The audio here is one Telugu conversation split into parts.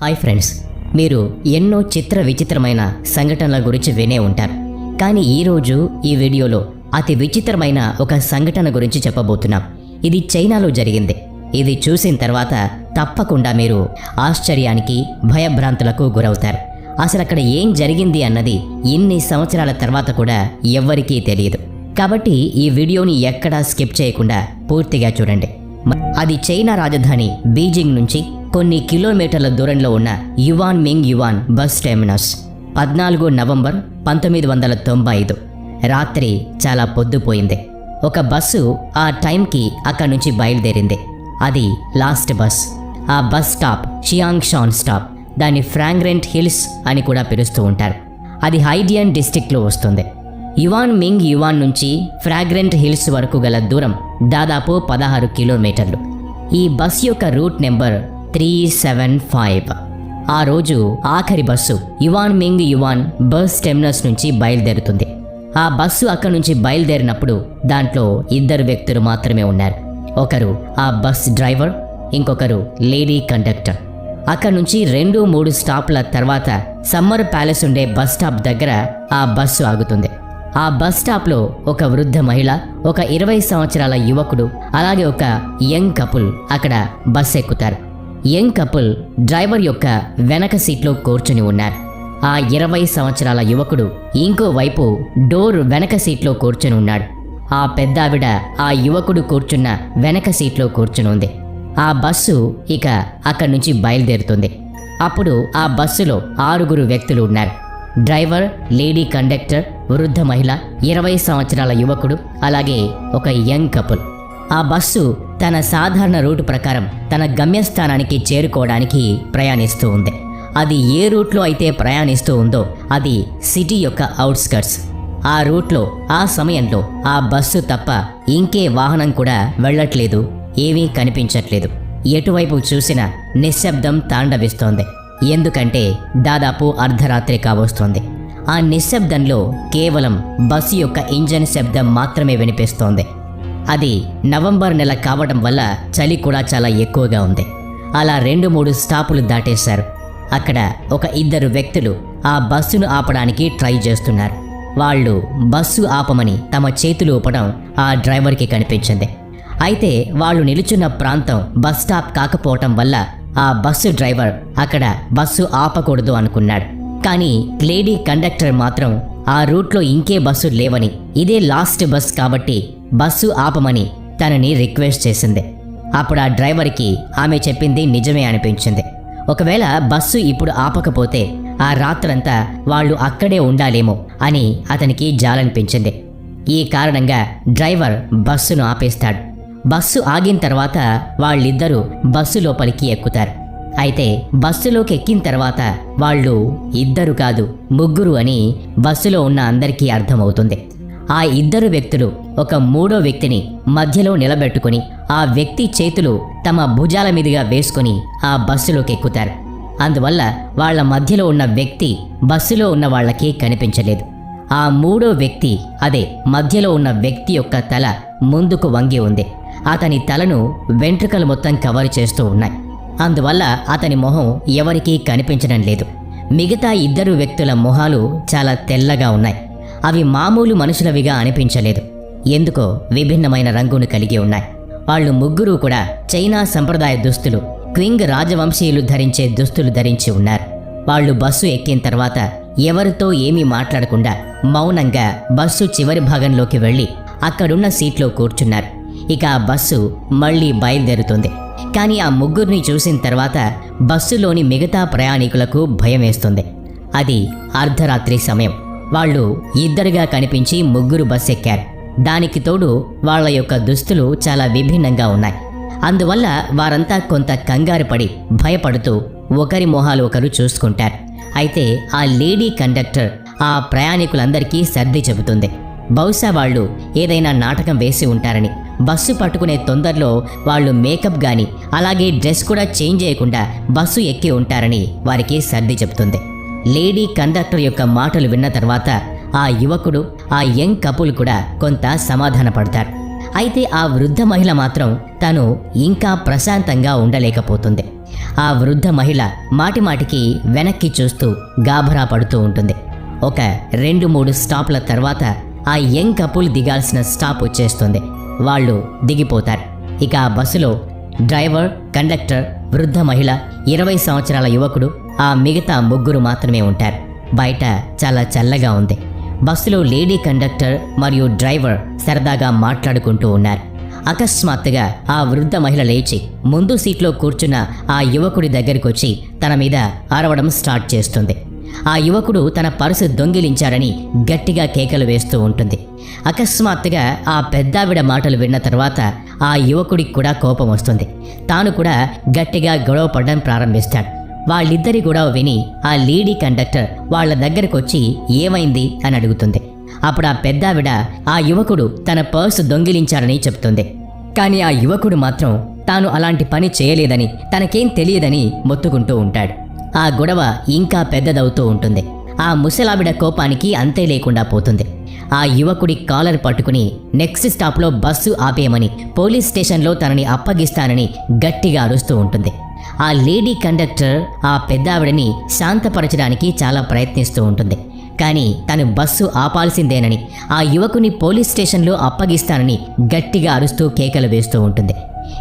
హాయ్ ఫ్రెండ్స్ మీరు ఎన్నో చిత్ర విచిత్రమైన సంఘటనల గురించి వినే ఉంటారు. కానీ ఈరోజు ఈ వీడియోలో అతి విచిత్రమైన ఒక సంఘటన గురించి చెప్పబోతున్నాం. ఇది చైనాలో జరిగింది. ఇది చూసిన తర్వాత తప్పకుండా మీరు ఆశ్చర్యానికి భయభ్రాంతులకు గురవుతారు. అసలు అక్కడ ఏం జరిగింది అన్నది ఇన్ని సంవత్సరాల తర్వాత కూడా ఎవ్వరికీ తెలియదు. కాబట్టి ఈ వీడియోని ఎక్కడా స్కిప్ చేయకుండా పూర్తిగా చూడండి. అది చైనా రాజధాని బీజింగ్ నుంచి కొన్ని కిలోమీటర్ల దూరంలో ఉన్న Yuan Ming Yuan bus terminus పద్నాలుగు నవంబర్ పంతొమ్మిది వందల తొంభై ఐదు రాత్రి చాలా పొద్దుపోయింది ఒక బస్సు ఆ టైంకి అక్కడి నుంచి బయలుదేరింది. అది లాస్ట్ బస్. ఆ bus stop Xiang Shan stop. దాన్ని ఫ్రాంగ్రెంట్ హిల్స్ అని కూడా పిలుస్తూ ఉంటారు. అది హైడియన్ డిస్టిక్లో వస్తుంది. యువాన్ మింగ్ యువాన్ నుంచి ఫ్రాగ్రెంట్ హిల్స్ వరకు గల దూరం దాదాపు పదహారు కిలోమీటర్లు. ఈ బస్ యొక్క route number three seven five. ఆ రోజు ఆఖరి bus Yuan Ming Yuan bus terminus నుంచి బయలుదేరుతుంది. ఆ బస్సు అక్కడి నుంచి బయలుదేరినప్పుడు దాంట్లో ఇద్దరు వ్యక్తులు మాత్రమే ఉన్నారు. ఒకరు ఆ బస్ డ్రైవర్ ఇంకొకరు లేడీ కండక్టర్. అక్కడ నుంచి రెండు మూడు స్టాప్ల తర్వాత సమ్మర్ ప్యాలెస్ ఉండే బస్ స్టాప్ దగ్గర ఆ బస్సు ఆగుతుంది. ఆ బస్ స్టాప్లో ఒక వృద్ధ మహిళ ఒక ఇరవై సంవత్సరాల యువకుడు అలాగే ఒక యంగ్ కపుల్ అక్కడ బస్ ఎక్కుతారు. యంగ్ కపుల్ డ్రైవర్ యొక్క వెనక సీట్లో కూర్చుని ఉన్నారు. ఆ ఇరవై సంవత్సరాల యువకుడు ఇంకో వైపు డోర్ వెనక సీట్లో కూర్చుని ఉన్నాడు. ఆ పెద్దావిడ ఆ యువకుడు కూర్చున్న వెనక సీట్లో కూర్చుని ఉంది. ఆ బస్సు ఇక అక్కడి నుంచి బయలుదేరుతుంది. అప్పుడు ఆ బస్సులో ఆరుగురు వ్యక్తులు ఉన్నారు. డ్రైవర్ లేడీ కండక్టర్ వృద్ధ మహిళ ఇరవై సంవత్సరాల యువకుడు అలాగే ఒక యంగ్ కపుల్. ఆ బస్సు తన సాధారణ రూటు ప్రకారం తన గమ్యస్థానానికి చేరుకోవడానికి ప్రయాణిస్తూ ఉంది. అది ఏ రూట్లో అయితే ప్రయాణిస్తూ ఉందో అది సిటీ యొక్క అవుట్స్కర్ట్స్. ఆ రూట్లో ఆ సమయంలో ఆ బస్సు తప్ప ఇంకే వాహనం కూడా వెళ్ళట్లేదు ఏమీ కనిపించట్లేదు. ఎటువైపు చూసినా నిశ్శబ్దం తాండవిస్తోంది. ఎందుకంటే దాదాపు అర్ధరాత్రి కావస్తోంది ఆ నిశ్శబ్దంలో కేవలం బస్సు యొక్క ఇంజన్ శబ్దం మాత్రమే వినిపిస్తోంది. అది నవంబర్ నెల కావడం వల్ల చలి కూడా చాలా ఎక్కువగా ఉంది. అలా రెండు మూడు స్టాపులు దాటేశారు. అక్కడ ఒక ఇద్దరు వ్యక్తులు ఆ బస్సును ఆపడానికి ట్రై చేస్తున్నారు. వాళ్ళు బస్సు ఆపమని తమ చేతులు ఊపడం ఆ డ్రైవర్కి కనిపించింది. అయితే వాళ్ళు నిలుచున్న ప్రాంతం బస్ స్టాప్ కాకపోవటం వల్ల ఆ బస్సు డ్రైవర్ అక్కడ బస్సు ఆపకూడదు అనుకున్నాడు. కానీ లేడీ కండక్టర్ మాత్రం ఆ రూట్లో ఇంకే బస్సు లేవని ఇదే లాస్ట్ బస్ కాబట్టి బస్సు ఆపమని తనని రిక్వెస్ట్ చేసింది. అప్పుడు ఆ డ్రైవర్కి ఆమె చెప్పింది నిజమే అనిపించింది. ఒకవేళ బస్సు ఇప్పుడు ఆపకపోతే ఆ రాత్రంతా వాళ్ళు అక్కడే ఉండాలేమో అని అతనికి జాలనిపించింది. ఈ కారణంగా డ్రైవర్ బస్సును ఆపేస్తాడు. బస్సు ఆగిన తర్వాత వాళ్ళిద్దరూ బస్సు లోపలికి ఎక్కుతారు. అయితే బస్సులోకి ఎక్కిన తర్వాత వాళ్ళు ఇద్దరు కాదు ముగ్గురు అని బస్సులో ఉన్న అందరికీ అర్థమవుతుంది. ఆ ఇద్దరు వ్యక్తులు ఒక మూడో వ్యక్తిని మధ్యలో నిలబెట్టుకుని ఆ వ్యక్తి చేతులు తమ భుజాల మీదుగా వేసుకుని ఆ బస్సులోకి ఎక్కుతారు. అందువల్ల వాళ్ళ మధ్యలో ఉన్న వ్యక్తి బస్సులో ఉన్న వాళ్ళకి కనిపించలేదు. ఆ మూడో వ్యక్తి అదే మధ్యలో ఉన్న వ్యక్తి యొక్క తల ముందుకు వంగి ఉంది. అతని తలను వెంట్రుకలు మొత్తం కవర్ చేస్తూ ఉన్నాయి. అందువల్ల అతని మొహం ఎవరికీ కనిపించడం లేదు. మిగతా ఇద్దరు వ్యక్తుల మొహాలు చాలా తెల్లగా ఉన్నాయి. అవి మామూలు మనుషులవిగా అనిపించలేదు. ఎందుకో విభిన్నమైన రంగును కలిగి ఉన్నాయి. వాళ్ళు ముగ్గురూ కూడా చైనా సంప్రదాయ దుస్తులు క్వింగ్ రాజవంశీయులు ధరించే దుస్తులు ధరించి ఉన్నారు. వాళ్ళు బస్సు ఎక్కిన తర్వాత ఎవరితో ఏమీ మాట్లాడకుండా మౌనంగా బస్సు చివరి భాగంలోకి వెళ్ళి అక్కడున్న సీట్లో కూర్చున్నారు. ఇక ఆ బస్సు మళ్ళీ బయలుదేరుతుంది. కానీ ఆ ముగ్గురిని చూసిన తర్వాత బస్సులోని మిగతా ప్రయాణికులకు భయం వేస్తుంది. అది అర్ధరాత్రి సమయం. వాళ్ళు ఇద్దరుగా కనిపించి ముగ్గురు బస్ ఎక్కారు దానికి తోడు వాళ్ళ యొక్క దుస్తులు చాలా విభిన్నంగా ఉన్నాయి. అందువల్ల వారంతా కొంత కంగారు పడి భయపడుతూ ఒకరి మొహాలు ఒకరు చూసుకుంటారు. అయితే ఆ లేడీ కండక్టర్ ఆ ప్రయాణికులందరికీ సర్ది చెబుతుంది. బహుశా వాళ్ళు ఏదైనా నాటకం వేసి ఉంటారని. బస్సు పట్టుకునే తొందరలో వాళ్ళు మేకప్ గాని అలాగే డ్రెస్ కూడా చేంజ్ చేయకుండా బస్సు ఎక్కి ఉంటారని వారికి సర్ది చెబుతుంది. లేడీ కండక్టర్ యొక్క మాటలు విన్న తర్వాత ఆ యువకుడు ఆ యంగ్ కపుల్ కూడా కొంత సమాధాన పడతారు. అయితే ఆ వృద్ధ మహిళ మాత్రం తను ఇంకా ప్రశాంతంగా ఉండలేకపోతుంది. ఆ వృద్ధ మహిళ మాటిమాటికి వెనక్కి చూస్తూ గాభరా పడుతూ ఉంటుంది. ఒక రెండు మూడు స్టాప్ల తర్వాత ఆ యంగ్ కపుల్ దిగాల్సిన స్టాప్ వచ్చేస్తుంది. వాళ్ళు దిగిపోతారు. ఇక ఆ బస్సులో డ్రైవర్ కండక్టర్ వృద్ధ మహిళ ఇరవై సంవత్సరాల యువకుడు ఆ మిగతా ముగ్గురు మాత్రమే ఉంటారు. బయట చాలా చల్లగా ఉంది. బస్సులో లేడీ కండక్టర్ మరియు డ్రైవర్ సరదాగా మాట్లాడుకుంటూ ఉన్నారు. అకస్మాత్తుగా ఆ వృద్ధ మహిళ లేచి ముందు సీట్లో కూర్చున్న ఆ యువకుడి దగ్గరికి వచ్చి తన మీద అరవడం స్టార్ట్ చేస్తుంది. ఆ యువకుడు తన పర్సు దొంగిలించారని గట్టిగా కేకలు వేస్తూ ఉంటుంది. అకస్మాత్తుగా ఆ పెద్దావిడ మాటలు విన్న తర్వాత ఆ యువకుడికి కూడా కోపం వస్తుంది. తాను కూడా గట్టిగా గొడవ పడడం ప్రారంభిస్తాడు. వాళ్ళిద్దరి గొడవ విని ఆ లేడీ కండక్టర్ వాళ్ళ దగ్గరకు వచ్చి ఏమైంది అని అడుగుతుంది. అప్పుడు ఆ పెద్దావిడ ఆ యువకుడు తన పర్సు దొంగిలించారని చెప్తుంది. కానీ ఆ యువకుడు మాత్రం తాను అలాంటి పని చేయలేదని తనకేం తెలియదని మొత్తుకుంటూ ఉంటాడు. ఆ గొడవ ఇంకా పెద్దదవుతూ ఉంటుంది. ఆ ముసలావిడ కోపానికి అంతే లేకుండా పోతుంది. ఆ యువకుడి కాలర్ పట్టుకుని నెక్స్ట్ స్టాప్లో బస్సు ఆపేయమని పోలీస్ స్టేషన్లో తనని అప్పగిస్తానని గట్టిగా అరుస్తూ ఉంటుంది. ఆ లేడీ కండక్టర్ ఆ పెద్దావిడని శాంతపరచడానికి చాలా ప్రయత్నిస్తూ ఉంటుంది. కానీ తను బస్సు ఆపాల్సిందేనని ఆ యువకుని పోలీస్ స్టేషన్లో అప్పగిస్తానని గట్టిగా అరుస్తూ కేకలు వేస్తూ ఉంటుంది.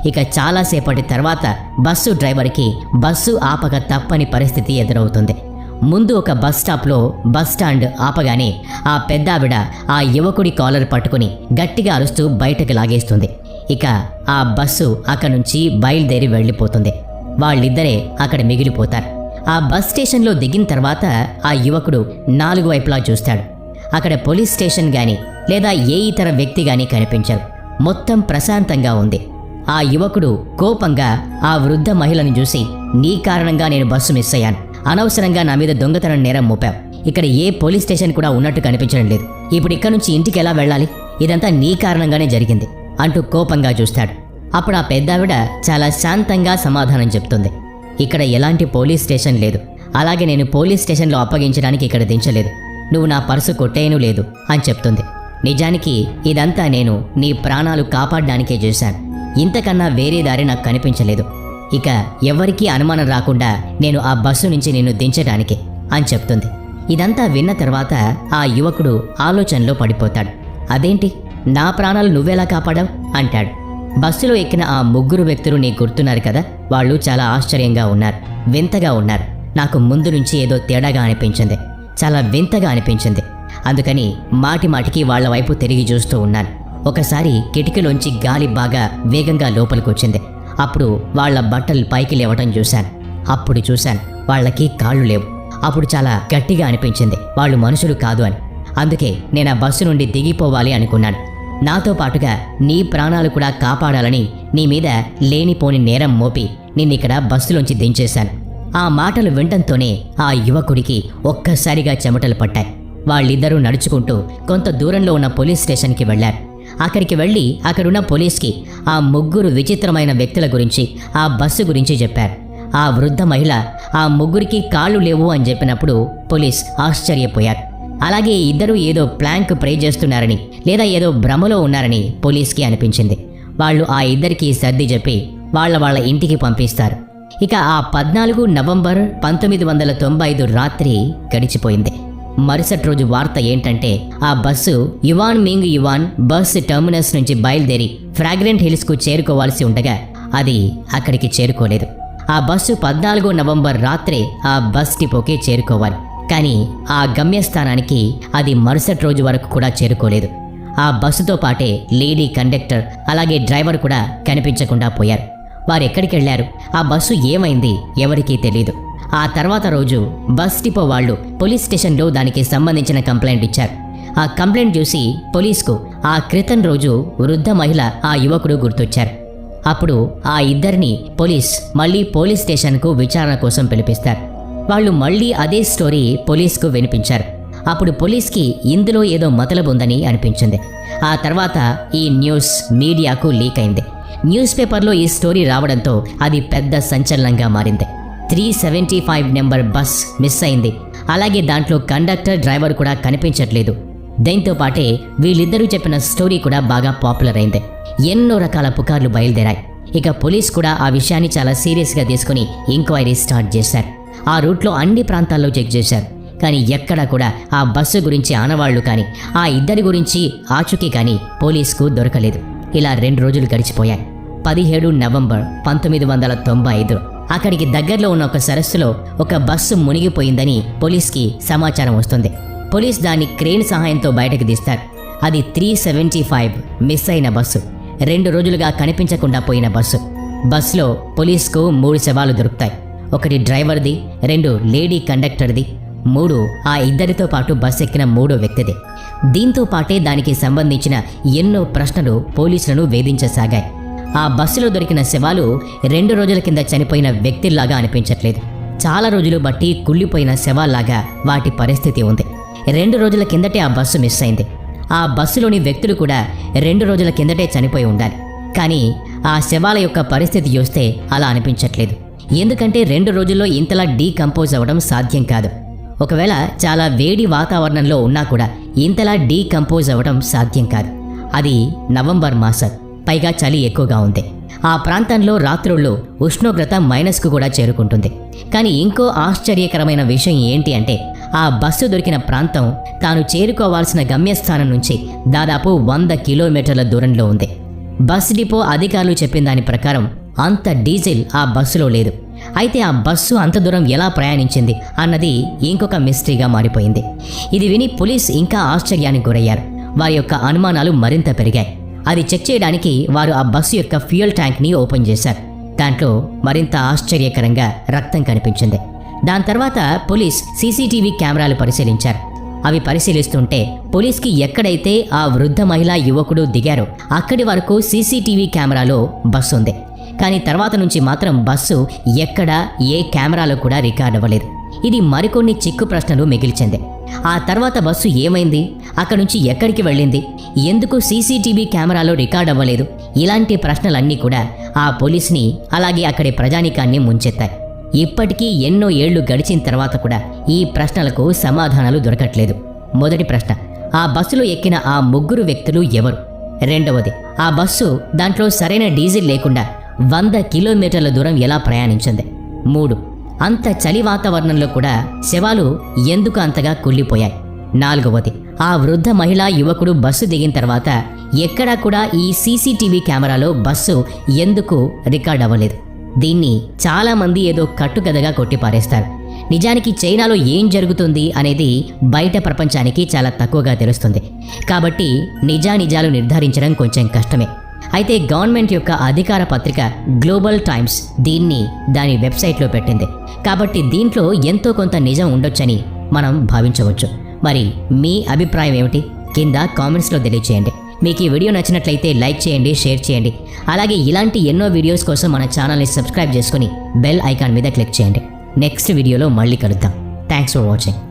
ఇక చాలాసేపటి తర్వాత బస్సు డ్రైవర్కి బస్సు ఆపక తప్పని పరిస్థితి ఎదురవుతుంది. ముందు ఒక బస్ స్టాప్లో బస్ స్టాండ్ ఆపగానే ఆ పెద్దావిడ ఆ యువకుడి కాలర్ పట్టుకుని గట్టిగా అరుస్తూ బయటకు లాగేస్తుంది. ఇక ఆ బస్సు అక్కడి నుంచి బయలుదేరి వెళ్ళిపోతుంది. వాళ్ళిద్దరే అక్కడ మిగిలిపోతారు. ఆ బస్ స్టేషన్లో దిగిన తర్వాత ఆ యువకుడు నాలుగు వైపులా చూస్తాడు. అక్కడ పోలీస్ స్టేషన్ కానీ లేదా ఏ ఇతర వ్యక్తి కానీ కనిపించరు. మొత్తం ప్రశాంతంగా ఉంది. ఆ యువకుడు కోపంగా ఆ వృద్ధ మహిళను చూసి నీ కారణంగా నేను బస్సు మిస్ అయ్యాను. అనవసరంగా నా మీద దొంగతనం నేరం మోపావు. ఇక్కడ ఏ పోలీస్ స్టేషన్ కూడా ఉన్నట్టు కనిపించడం లేదు. ఇప్పుడు ఇక్కడ నుంచి ఇంటికి ఎలా వెళ్ళాలి? ఇదంతా నీ కారణంగానే జరిగింది. అంటూ కోపంగా చూస్తాడు. అప్పుడు ఆ పెద్దావిడ చాలా శాంతంగా సమాధానం చెప్తుంది. ఇక్కడ ఎలాంటి పోలీస్ స్టేషన్ లేదు. అలాగే నేను పోలీస్ స్టేషన్లో అప్పగించడానికి ఇక్కడ దించలేదు. నువ్వు నా పర్సు కొట్టేయను లేదు అని చెప్తుంది. నిజానికి ఇదంతా నేను నీ ప్రాణాలు కాపాడడానికే చేశాను. ఇంతకన్నా వేరే దారి నాకు కనిపించలేదు. ఇక ఎవరికీ అనుమానం రాకుండా నేను ఆ బస్సు నుంచి నిన్ను దించడానికి అని చెప్తుంది. ఇదంతా విన్న తర్వాత ఆ యువకుడు ఆలోచనలో పడిపోతాడు. అదేంటి? నా ప్రాణాలు నువ్వెలా కాపాడావు? అంటాడు. బస్సులో ఎక్కిన ఆ ముగ్గురు వ్యక్తులు నీ గుర్తున్నారు కదా? వాళ్ళు చాలా ఆశ్చర్యంగా ఉన్నారు. వింతగా ఉన్నారు. నాకు ముందు నుంచి ఏదో తేడాగా అనిపించింది. చాలా వింతగా అనిపించింది. అందుకని మాటి మాటికి వాళ్ళ వైపు తిరిగి చూస్తూ ఉన్నాను. ఒకసారి కిటికీలోంచి గాలి బాగా వేగంగా లోపలికి వచ్చింది. అప్పుడు వాళ్ళ బట్టలు పైకి లేవటం చూశాను. అప్పుడు చూశాను వాళ్ళకి కాళ్ళు లేవు. అప్పుడు చాలా గట్టిగా అనిపించింది. వాళ్ళు మనుషులు కాదు అని. అందుకే నేను ఆ బస్సు నుండి దిగిపోవాలి అనుకున్నాను. నాతో పాటుగా నీ ప్రాణాలు కూడా కాపాడాలని నీ మీద లేనిపోని నేరం మోపి నిన్నిక్కడ బస్సులోంచి దించేశాను. ఆ మాటలు వినటంతోనే ఆ యువకుడికి ఒక్కసారిగా చెమటలు పట్టాయి. వాళ్ళిద్దరూ నడుచుకుంటూ కొంత దూరంలో ఉన్న పోలీస్ స్టేషన్కి వెళ్ళారు అక్కడికి వెళ్ళి అక్కడున్న పోలీస్కి ఆ ముగ్గురు విచిత్రమైన వ్యక్తుల గురించి ఆ బస్సు గురించి చెప్పారు. ఆ వృద్ధ మహిళ ఆ ముగ్గురికి కాళ్ళు లేవు అని చెప్పినప్పుడు పోలీస్ ఆశ్చర్యపోయారు. అలాగే ఇద్దరు ఏదో ప్లాంక్ ప్రే చేస్తున్నారని లేదా ఏదో భ్రమలో ఉన్నారని పోలీస్కి అనిపించింది. వాళ్ళు ఆ ఇద్దరికి సర్ది చెప్పి వాళ్ళ వాళ్ళ ఇంటికి పంపిస్తారు. ఇక ఆ పద్నాలుగు నవంబర్ పంతొమ్మిది వందల తొంభై ఐదు రాత్రి గడిచిపోయింది. మరుసటి రోజు వార్త ఏంటంటే ఆ bus Yuan Ming Yuan bus terminus నుంచి బయలుదేరి ఫ్రాగ్రెంట్ హిల్స్కు చేరుకోవాల్సి ఉండగా అది అక్కడికి చేరుకోలేదు. ఆ బస్సు పద్నాలుగో నవంబర్ రాత్రే ఆ బస్ డిపోకి చేరుకోవాలి. కానీ ఆ గమ్యస్థానానికి అది మరుసటి రోజు వరకు కూడా చేరుకోలేదు. ఆ బస్సుతో పాటే లేడీ కండక్టర్ అలాగే డ్రైవర్ కూడా కనిపించకుండా పోయారు. వారు ఎక్కడికి వెళ్ళారు? ఆ బస్సు ఏమైంది? ఎవరికీ తెలియదు ఆ తర్వాత రోజు బస్ డిపో వాళ్ళు పోలీస్ స్టేషన్లో దానికి సంబంధించిన కంప్లైంట్ ఇచ్చారు. ఆ కంప్లైంట్ చూసి పోలీస్కు ఆ క్రితం రోజు వృద్ధ మహిళ ఆ యువకుడు గుర్తొచ్చారు. అప్పుడు ఆ ఇద్దరిని పోలీస్ మళ్ళీ పోలీస్ స్టేషన్కు విచారణ కోసం పిలిపిస్తారు. వాళ్ళు మళ్ళీ అదే స్టోరీ పోలీస్కు వినిపించారు. అప్పుడు పోలీస్కి ఇందులో ఏదో మతలబు ఉందని అనిపించింది. ఆ తర్వాత ఈ న్యూస్ మీడియాకు లీక్ అయింది. న్యూస్ పేపర్లో ఈ స్టోరీ రావడంతో అది పెద్ద సంచలనంగా మారింది. Three seventy five number bus miss అయింది. అలాగే దాంట్లో కండక్టర్ డ్రైవర్ కూడా కనిపించట్లేదు. దీంతో పాటే వీళ్ళిద్దరూ చెప్పిన స్టోరీ కూడా బాగా పాపులర్ అయింది. ఎన్నో రకాల పుకార్లు బయలుదేరాయి. ఇక పోలీస్ కూడా ఆ విషయాన్ని చాలా సీరియస్గా తీసుకుని ఎంక్వైరీ స్టార్ట్ చేశారు. ఆ రూట్లో అన్ని ప్రాంతాల్లో చెక్ చేశారు. కానీ ఎక్కడా కూడా ఆ బస్సు గురించి ఆనవాళ్ళు కానీ ఆ ఇద్దరి గురించి ఆచూకీ కానీ పోలీసుకు దొరకలేదు. ఇలా రెండు రోజులు గడిచిపోయాయి. పదిహేడు నవంబర్ పంతొమ్మిది వందల తొంభై ఐదు అక్కడికి దగ్గరలో ఉన్న ఒక సరస్సులో ఒక బస్సు మునిగిపోయిందని పోలీస్కి సమాచారం వస్తుంది. పోలీస్ దాన్ని క్రేన్ సహాయంతో బయటకు తీస్తారు. అది త్రీ సెవెంటీ ఫైవ్ మిస్ అయిన బస్సు. రెండు రోజులుగా కనిపించకుండా పోయిన బస్సు. బస్సులో పోలీస్కు మూడు శవాలు దొరుకుతాయి. ఒకటి డ్రైవర్ది రెండు లేడీ కండక్టర్ది మూడు ఆ ఇద్దరితో పాటు బస్ ఎక్కిన మూడో వ్యక్తిది. దీంతో పాటే దానికి సంబంధించిన ఎన్నో ప్రశ్నలు పోలీసులను వేధించసాగాయి. ఆ బస్సులో దొరికిన శవాలు రెండు రోజుల కింద చనిపోయిన వ్యక్తిల్లాగా అనిపించట్లేదు. చాలా రోజులు బట్టి కుళ్ళిపోయిన శవాల్లాగా వాటి పరిస్థితి ఉంది. రెండు రోజుల కిందటే ఆ బస్సు మిస్ అయింది. ఆ బస్సులోని వ్యక్తులు కూడా రెండు రోజుల కిందటే చనిపోయి ఉండాలి. కానీ ఆ శవాల యొక్క పరిస్థితి చూస్తే అలా అనిపించట్లేదు. ఎందుకంటే రెండు రోజుల్లో ఇంతలా డీకంపోజ్ అవ్వడం సాధ్యం కాదు. ఒకవేళ చాలా వేడి వాతావరణంలో ఉన్నా కూడా ఇంతలా డీకంపోజ్ అవ్వడం సాధ్యం కాదు. అది నవంబర్ మాసం. పైగా చలి ఎక్కువగా ఉంది. ఆ ప్రాంతంలో రాత్రుళ్ళు ఉష్ణోగ్రత మైనస్కు కూడా చేరుకుంటుంది. కానీ ఇంకో ఆశ్చర్యకరమైన విషయం ఏంటి అంటే ఆ బస్సు దొరికిన ప్రాంతం తాను చేరుకోవాల్సిన గమ్యస్థానం నుంచి దాదాపు వంద కిలోమీటర్ల దూరంలో ఉంది. బస్ డిపో అధికారులు చెప్పిన దాని ప్రకారం అంత డీజిల్ ఆ బస్సులో లేదు. అయితే ఆ బస్సు అంత దూరం ఎలా ప్రయాణించింది అన్నది ఇంకొక మిస్టరీగా మారిపోయింది. ఇది విని పోలీస్ ఇంకా ఆశ్చర్యానికి గురయ్యారు. వారి యొక్క అనుమానాలు మరింత పెరిగాయి. అది చెక్ చేయడానికి వారు ఆ బస్సు యొక్క ఫ్యూయల్ ట్యాంక్ని ఓపెన్ చేశారు. దాంట్లో మరింత ఆశ్చర్యకరంగా రక్తం కనిపించింది. దాని తర్వాత పోలీస్ సీసీటీవీ కెమెరాలు పరిశీలించారు. అవి పరిశీలిస్తుంటే పోలీస్కి ఎక్కడైతే ఆ వృద్ధ మహిళా యువకుడు దిగారో అక్కడి వరకు సీసీటీవీ కెమెరాలో బస్సు ఉంది కానీ తర్వాత నుంచి మాత్రం బస్సు ఎక్కడ ఏ కెమెరాలో కూడా రికార్డ్ అవ్వలేదు. ఇది మరికొన్ని చిక్కు ప్రశ్నలు మిగిల్చింది. ఆ తర్వాత బస్సు ఏమైంది? అక్కడి నుంచి ఎక్కడికి వెళ్ళింది? ఎందుకు సీసీటీవీ కెమెరాలో రికార్డ్ అవ్వలేదు? ఇలాంటి ప్రశ్నలన్నీ కూడా ఆ పోలీస్ని అలాగే అక్కడి ప్రజానికాన్ని ముంచెత్తాయి. ఇప్పటికీ ఎన్నో ఏళ్ళు గడిచిన తర్వాత కూడా ఈ ప్రశ్నలకు సమాధానాలు దొరకట్లేదు. మొదటి ప్రశ్న ఆ బస్సులో ఎక్కిన ఆ ముగ్గురు వ్యక్తులు ఎవరు? రెండవది ఆ బస్సు దాంట్లో సరైన డీజిల్ లేకుండా వంద కిలోమీటర్ల దూరం ఎలా ప్రయాణించింది? మూడు. అంత చలి వాతావరణంలో కూడా శవాలు ఎందుకు అంతగా కుళ్ళిపోయాయి? నాలుగవది. ఆ వృద్ధ మహిళా యువకుడు బస్సు దిగిన తర్వాత ఎక్కడా కూడా ఈ సీసీటీవీ కెమెరాలో బస్సు ఎందుకు రికార్డ్ అవ్వలేదు? దీన్ని చాలామంది ఏదో కట్టుకథగా కొట్టిపారేస్తారు. నిజానికి చైనాలో ఏం జరుగుతుంది అనేది బయట ప్రపంచానికి చాలా తక్కువగా తెలుస్తుంది. కాబట్టి నిజానిజాలు నిర్ధారించడం కొంచెం కష్టమే. అయితే గవర్నమెంట్ యొక్క అధికార పత్రిక గ్లోబల్ టైమ్స్ దీన్ని దాని వెబ్సైట్లో పెట్టింది. కాబట్టి దీంట్లో ఎంతో కొంత నిజం ఉండొచ్చని మనం భావించవచ్చు. మరి మీ అభిప్రాయం ఏమిటి? కింద కామెంట్స్లో తెలియచేయండి. మీకు ఈ వీడియో నచ్చినట్లయితే లైక్ చేయండి షేర్ చేయండి. అలాగే ఇలాంటి ఎన్నో వీడియోస్ కోసం మన ఛానల్ని సబ్స్క్రైబ్ చేసుకుని బెల్ ఐకాన్ మీద క్లిక్ చేయండి. నెక్స్ట్ వీడియోలో మళ్ళీ కలుద్దాం. Thanks for watching.